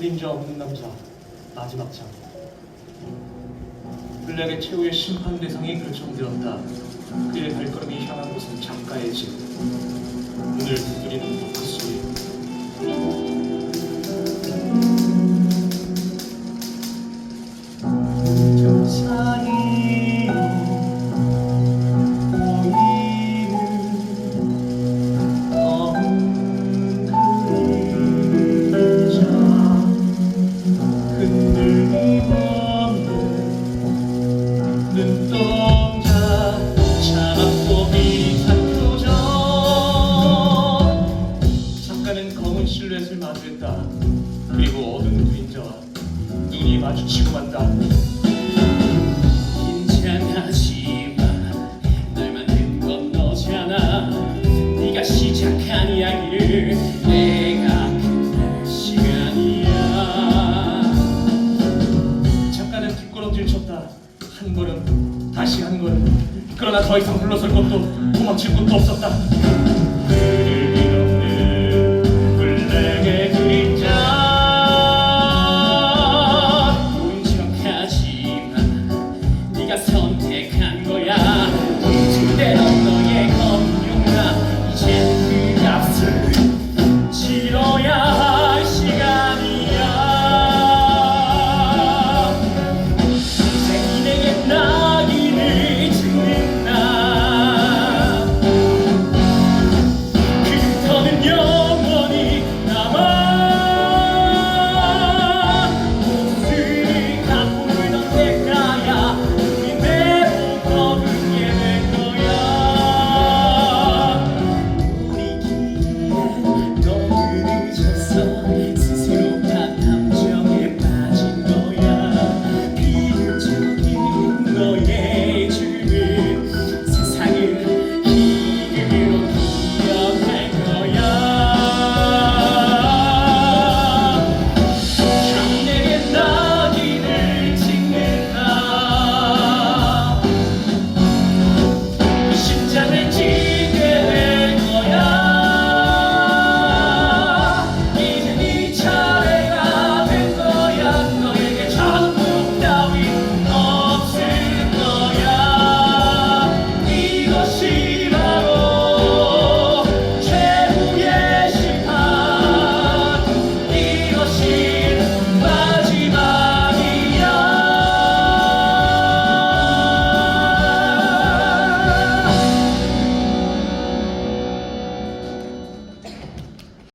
그림자 없는 남자 마지막 장. 블랙의 최후의 심판 대상이 결정되었다. 그의 발걸음이 향한 곳은 작가의 집. 문을 두드리는 그 마주했다. 그리고 어두운 그림자와 눈이 마주치고 만다. 긴장하지마 날 만든 건 너잖아. 네가 시작한 이야기를 내가 끝낼 시간이야. 작가는 뒷걸음질 쳤다. 한 걸음 다시 한 걸음. 그러나 더 이상 물러설 곳도 도망칠 곳도 없었다 Just tell